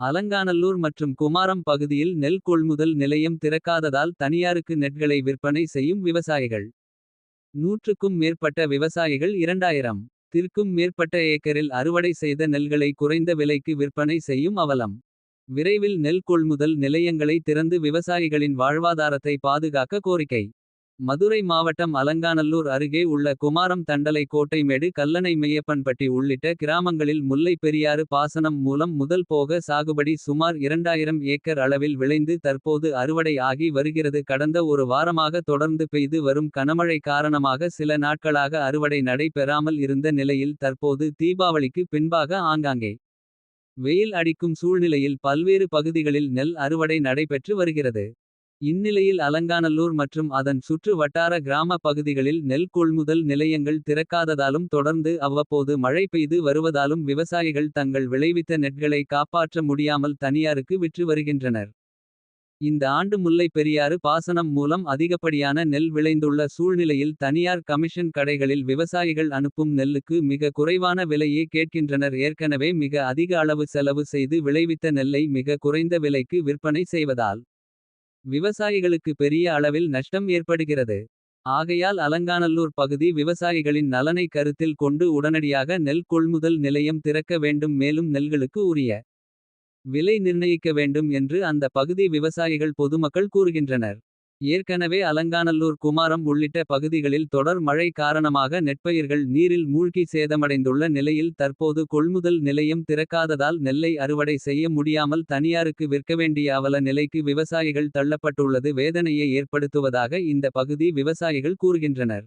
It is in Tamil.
அலங்காநல்லூர் மற்றும் குமாரம் பகுதியில் நெல் கொள்முதல் நிலையம் திறக்காததால் தனியாருக்கு நெட்களை விற்பனை செய்யும் விவசாயிகள். நூற்றுக்கும் மேற்பட்ட விவசாயிகள் இரண்டாயிரம். திற்கும் மேற்பட்ட ஏக்கரில் அறுவடை செய்த நெல்களை குறைந்த விலைக்கு விற்பனை செய்யும் அவலம். விரைவில் நெல் கொள்முதல் நிலையங்களை திறந்து விவசாயிகளின் வாழ்வாதாரத்தை பாதுகாக்க கோரிக்கை. மதுரை மாவட்டம் அலங்காநல்லூர் அருகே உள்ள குமாரம் தண்டலை கோட்டைமேடு கல்லணை மெய்யப்பன்பட்டி உள்ளிட்ட கிராமங்களில் முல்லை பெரியாறு பாசனம் மூலம் முதல் போக சாகுபடி சுமார் 2000 ஏக்கர் அளவில் விளைந்து தற்போது அறுவடை ஆகி வருகிறது கடந்த ஒரு வாரமாக தொடர்ந்து பெய்து வரும் கனமழை காரணமாக சில நாட்களாக அறுவடை நடைபெறாமல் இருந்த நிலையில் தற்போது தீபாவளிக்கு பின்பாக ஆங்காங்கே வெயில் அடிக்கும் சூழ்நிலையில் பல்வேறு பகுதிகளில் நெல் அறுவடை நடைபெற்று வருகிறது. இந்நிலையில் அலங்காநல்லூர் மற்றும் அதன் சுற்று வட்டார கிராம பகுதிகளில் நெல் கொள்முதல் நிலையங்கள் திறக்காததாலும் தொடர்ந்து அவ்வப்போது மழை பெய்து வருவதாலும் விவசாயிகள் தங்கள் விளைவித்த நெற்களை காப்பாற்ற முடியாமல் தனியாருக்கு விற்று வருகின்றனர். இந்த ஆண்டு முல்லை பெரியாறு பாசனம் மூலம் அதிகப்படியான நெல் விளைந்துள்ள சூழ்நிலையில் தனியார் கமிஷன் கடைகளில் விவசாயிகள் அனுப்பும் நெல்லுக்கு மிக குறைவான விலையே கேட்கின்றனர் ஏற்கனவே மிக அதிக அளவு செலவு செய்து விளைவித்த நெல்லை மிக குறைந்த விலைக்கு விற்பனை செய்வதால். விவசாயிகளுக்கு பெரிய அளவில் நஷ்டம் ஏற்படுகிறது. ஆகையால் அலங்காநல்லூர் பகுதி விவசாயிகளின் நலனை கருத்தில் கொண்டு உடனடியாக நெல் கொள்முதல் நிலையம் திறக்க வேண்டும் மேலும் நெல்களுக்கு உரிய விலை நிர்ணயிக்க வேண்டும் என்று அந்த பகுதி விவசாயிகள் பொதுமக்கள் கூறுகின்றனர். ஏற்கனவே அலங்காநல்லூர் குமாரம் உள்ளிட்ட பகுதிகளில் தொடர் மழை காரணமாக நெற்பயிர்கள் நீரில் மூழ்கி சேதமடைந்துள்ள நிலையில் தற்போது கொள்முதல் நிலையம் திறக்காததால் நெல்லை அறுவடை செய்ய முடியாமல் தனியாருக்கு விற்க வேண்டிய அவல நிலைக்கு விவசாயிகள் தள்ளப்பட்டுள்ளது வேதனையை ஏற்படுத்துவதாக இந்த பகுதி விவசாயிகள் கூறுகின்றனர்.